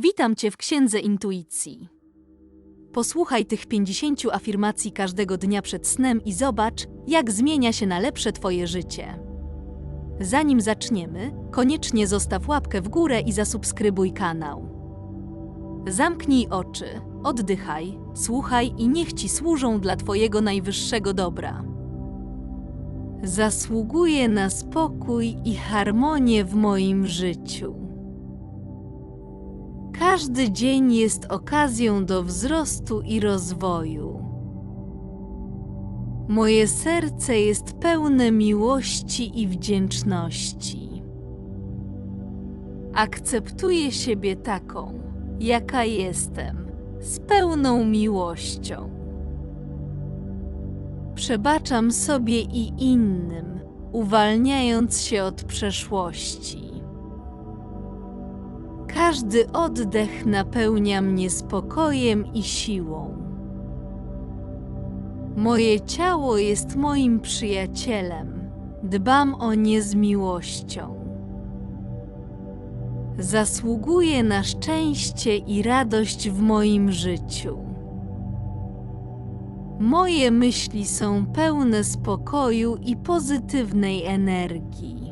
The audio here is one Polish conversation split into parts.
Witam Cię w Księdze Intuicji. Posłuchaj tych 50 afirmacji każdego dnia przed snem i zobacz, jak zmienia się na lepsze Twoje życie. Zanim zaczniemy, koniecznie zostaw łapkę w górę i zasubskrybuj kanał. Zamknij oczy, oddychaj, słuchaj i niech Ci służą dla Twojego najwyższego dobra. Zasługuję na spokój i harmonię w moim życiu. Każdy dzień jest okazją do wzrostu i rozwoju. Moje serce jest pełne miłości i wdzięczności. Akceptuję siebie taką, jaka jestem, z pełną miłością. Przebaczam sobie i innym, uwalniając się od przeszłości. Każdy oddech napełnia mnie spokojem i siłą. Moje ciało jest moim przyjacielem. Dbam o nie z miłością. Zasługuję na szczęście i radość w moim życiu. Moje myśli są pełne spokoju i pozytywnej energii.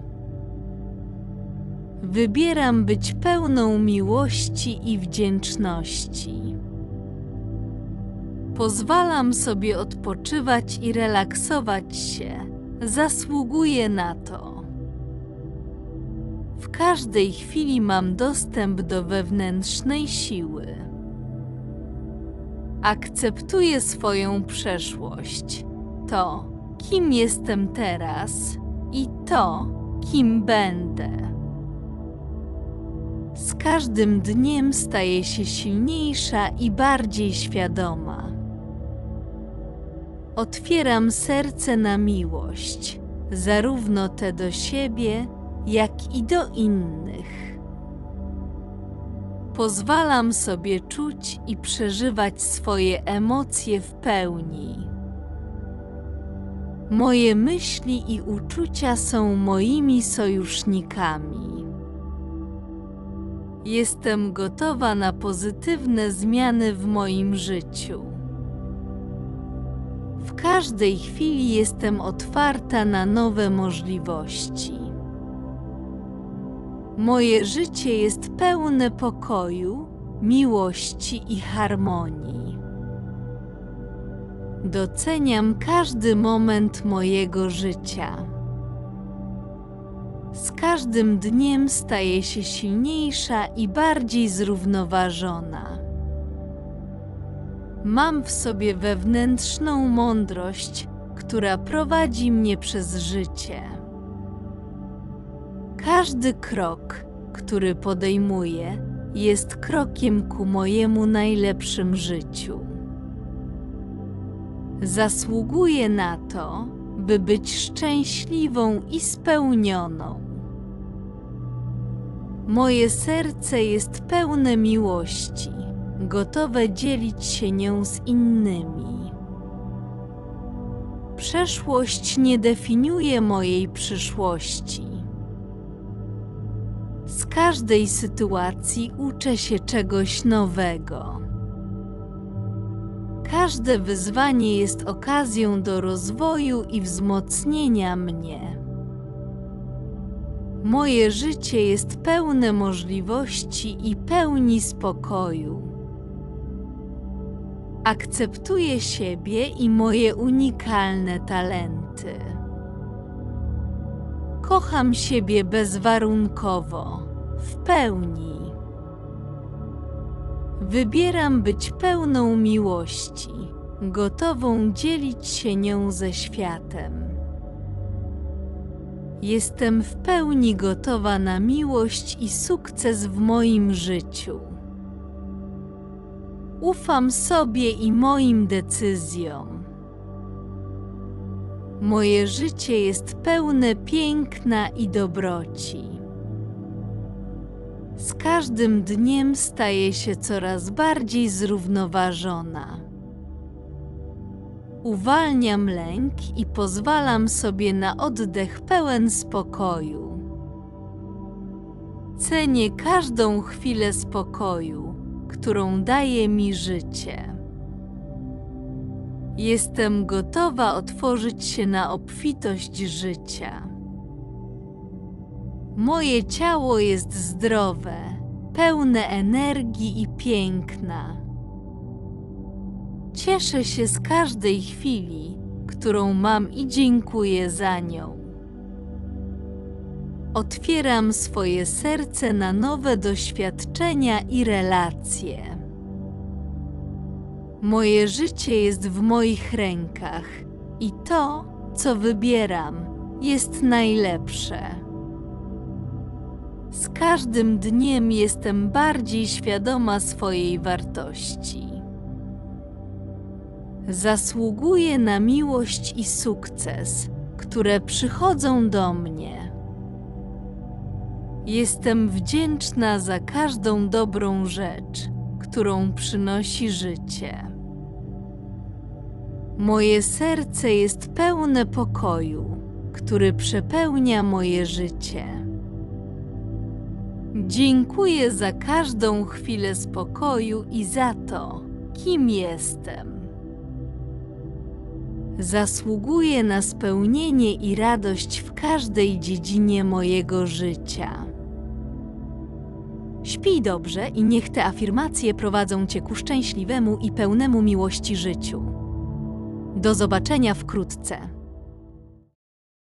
Wybieram być pełną miłości i wdzięczności. Pozwalam sobie odpoczywać i relaksować się. Zasługuję na to. W każdej chwili mam dostęp do wewnętrznej siły. Akceptuję swoją przeszłość, to, kim jestem teraz i to, kim będę. Z każdym dniem staję się silniejsza i bardziej świadoma. Otwieram serce na miłość, zarówno te do siebie, jak i do innych. Pozwalam sobie czuć i przeżywać swoje emocje w pełni. Moje myśli i uczucia są moimi sojusznikami. Jestem gotowa na pozytywne zmiany w moim życiu. W każdej chwili jestem otwarta na nowe możliwości. Moje życie jest pełne pokoju, miłości i harmonii. Doceniam każdy moment mojego życia. Z każdym dniem staję się silniejsza i bardziej zrównoważona. Mam w sobie wewnętrzną mądrość, która prowadzi mnie przez życie. Każdy krok, który podejmuję, jest krokiem ku mojemu najlepszym życiu. Zasługuję na to, by być szczęśliwą i spełnioną. Moje serce jest pełne miłości, gotowe dzielić się nią z innymi. Przeszłość nie definiuje mojej przyszłości. Z każdej sytuacji uczę się czegoś nowego. Każde wyzwanie jest okazją do rozwoju i wzmocnienia mnie. Moje życie jest pełne możliwości i pełni spokoju. Akceptuję siebie i moje unikalne talenty. Kocham siebie bezwarunkowo, w pełni. Wybieram być pełną miłości, gotową dzielić się nią ze światem. Jestem w pełni gotowa na miłość i sukces w moim życiu. Ufam sobie i moim decyzjom. Moje życie jest pełne piękna i dobroci. Z każdym dniem staję się coraz bardziej zrównoważona. Uwalniam lęk i pozwalam sobie na oddech pełen spokoju. Cenię każdą chwilę spokoju, którą daje mi życie. Jestem gotowa otworzyć się na obfitość życia. Moje ciało jest zdrowe, pełne energii i piękna. Cieszę się z każdej chwili, którą mam i dziękuję za nią. Otwieram swoje serce na nowe doświadczenia i relacje. Moje życie jest w moich rękach i to, co wybieram, jest najlepsze. Z każdym dniem jestem bardziej świadoma swojej wartości. Zasługuję na miłość i sukces, które przychodzą do mnie. Jestem wdzięczna za każdą dobrą rzecz, którą przynosi życie. Moje serce jest pełne pokoju, który przepełnia moje życie. Dziękuję za każdą chwilę spokoju i za to, kim jestem. Zasługuję na spełnienie i radość w każdej dziedzinie mojego życia. Śpij dobrze i niech te afirmacje prowadzą cię ku szczęśliwemu i pełnemu miłości życiu. Do zobaczenia wkrótce.